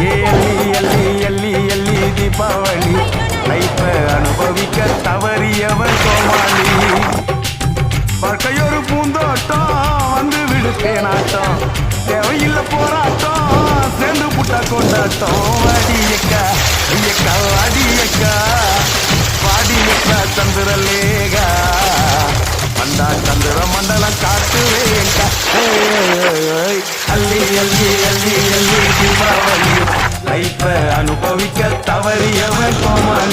ஏ எல்லி எல்லி எல்லி தீபாவளி. லைஃப அனுபவிக்க தவறியவன் கோமாளி. வாழ்க்கையொரு பூந்தோட்டம் வந்து விடு தேனாட்டம் தேவையில்லை போராட்டம் சேர்ந்து புட்டா கொண்டாட்டம். அடியக்கா ஐயக்கா அடியக்கா பாடியக்கா சந்திரலேகா மண்டா சந்திர மண்டலம் காட்டுவேங்கா ஏய், அள்ளி அள்ளி. தவறியவன் கோமன்